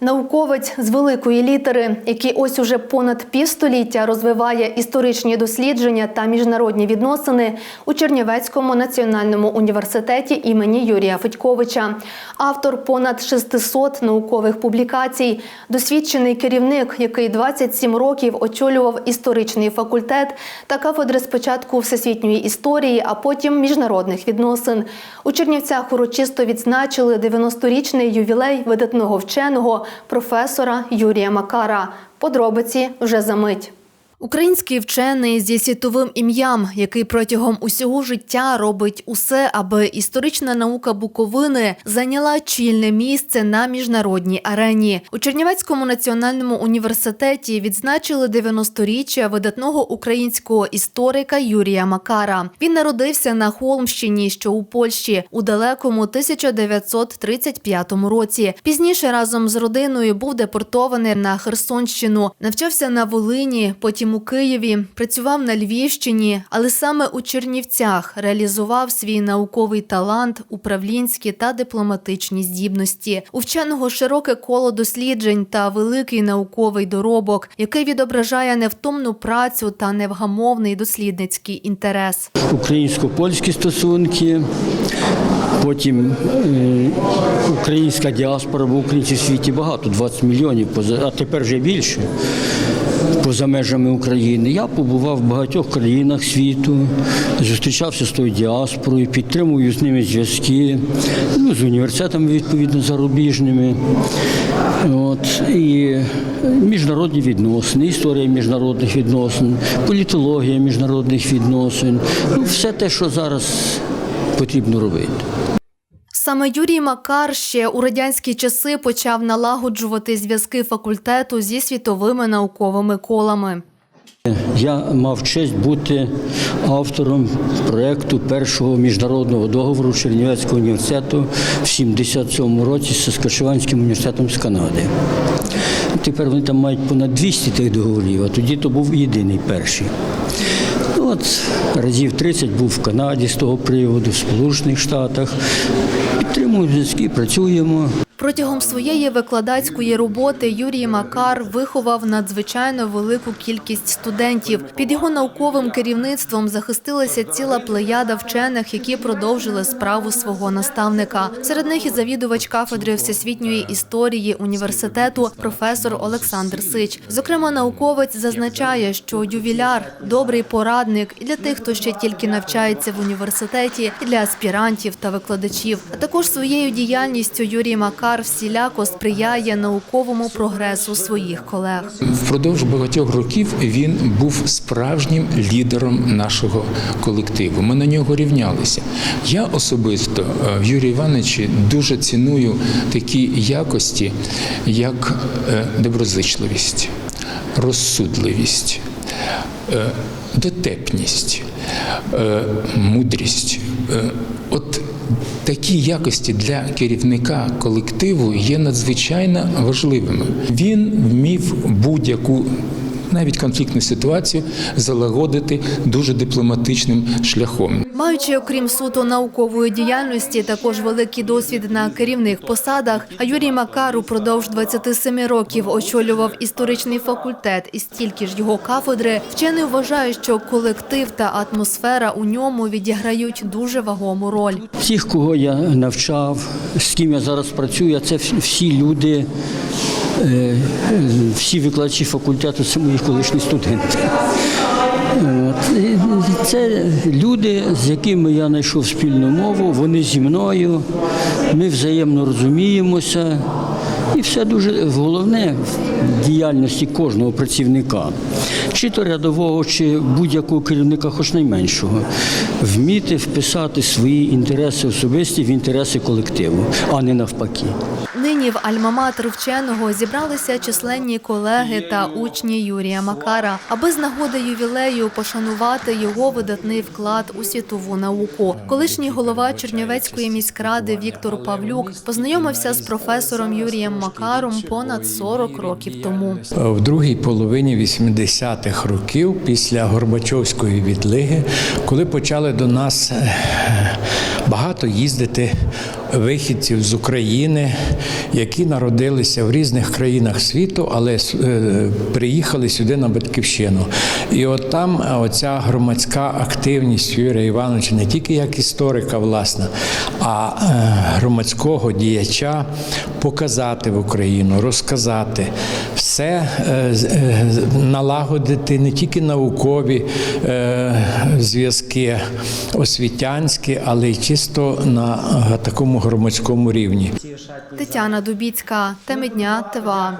Науковець з великої літери, який ось уже понад півстоліття розвиває історичні дослідження та міжнародні відносини у Чернівецькому національному університеті імені Юрія Федьковича, автор понад 600 наукових публікацій, досвідчений керівник, який 27 років очолював історичний факультет та кафедри спочатку всесвітньої історії, а потім міжнародних відносин. У Чернівцях урочисто відзначили 90-річний ювілей видатного вченого професора Юрія Макара. Подробиці вже за мить. Український вчений зі світовим ім'ям, який протягом усього життя робить усе, аби історична наука Буковини зайняла чільне місце на міжнародній арені. У Чернівецькому національному університеті відзначили 90-річчя видатного українського історика Юрія Макара. Він народився на Холмщині, що у Польщі, у далекому 1935 році. Пізніше разом з родиною був депортований на Херсонщину, навчався на Волині, потім у Києві, працював на Львівщині, але саме у Чернівцях реалізував свій науковий талант, управлінські та дипломатичні здібності. У вченого широке коло досліджень та великий науковий доробок, який відображає невтомну працю та невгамовний дослідницький інтерес. українсько-польські стосунки, потім е, українська діаспора, бо українців в світі багато, 20 мільйонів, а тепер вже більше. Поза межами України. Я побував в багатьох країнах світу, зустрічався з тою діаспорою, підтримую з ними зв'язки, ну, з університетами, відповідно, зарубіжними. От, і міжнародні відносини, історія міжнародних відносин, політологія міжнародних відносин. Ну, все те, що зараз потрібно робити. Саме Юрій Макар ще у радянські часи почав налагоджувати зв'язки факультету зі світовими науковими колами. Я мав честь бути автором проєкту першого міжнародного договору Чернівецького університету в 77-му році з Саскачеванським університетом з Канади. Тепер вони там мають понад 200 тих договорів, а тоді то був єдиний перший. Ну, От разів 30 був в Канаді з того приводу, в Сполучених Штатах. Підтримуємо зв'язки, працюємо. Протягом своєї викладацької роботи Юрій Макар виховав надзвичайно велику кількість студентів. Під його науковим керівництвом захистилася ціла плеяда вчених, які продовжили справу свого наставника. Серед них і завідувач кафедри всесвітньої історії університету професор Олександр Сич. Зокрема, науковець зазначає, що ювіляр добрий порадник і для тих, хто ще тільки навчається в університеті, і для аспірантів та викладачів. А також своєю діяльністю Юрій Макар всіляко сприяє науковому прогресу своїх колег. Впродовж багатьох років він був справжнім лідером нашого колективу. Ми на нього рівнялися. Я особисто е, в Юрії Івановичі дуже ціную такі якості, як е, доброзичливість, розсудливість, е, дотепність, мудрість. От Такі якості для керівника колективу є надзвичайно важливими. Він вмів будь-яку навіть конфліктну ситуацію залагодити дуже дипломатичним шляхом. Маючи, окрім суто наукової діяльності, також великий досвід на керівних посадах, а Юрій Макар упродовж 27 років очолював історичний факультет і стільки ж його кафедри, вчений вважає, що колектив та атмосфера у ньому відіграють дуже вагому роль. Всіх, кого я навчав, з ким я зараз працюю, це всі- люди, всі викладачі факультету, це мої колишні студенти. Це люди, з якими я знайшов спільну мову, вони зі мною, ми взаємно розуміємося. І все дуже головне в діяльності кожного працівника, чи то рядового, чи будь-якого керівника, хоч найменшого, вміти вписати свої інтереси особисті в інтереси колективу, а не навпаки. Нині в Альма-Матер вченого зібралися численні колеги та учні Юрія Макара, аби з нагоди ювілею пошанувати його видатний вклад у світову науку. Колишній голова Чернівецької міськради Віктор Павлюк познайомився з професором Юрієм Макаром понад 40 років тому. В другій половині 80-х років, після Горбачовської відлиги, коли почали до нас е, багато їздити вихідців з України, які народилися в різних країнах світу, але е, приїхали сюди на батьківщину. І от там е, оця громадська активність Юрія Івановича не тільки як історика, власне, а е, громадського діяча показати в Україну, розказати все, е, е, налагодити не тільки наукові е, зв'язки освітянські, але й чисто на такому громадському рівні. Тетяна Дубіцька, теми дня ТВА.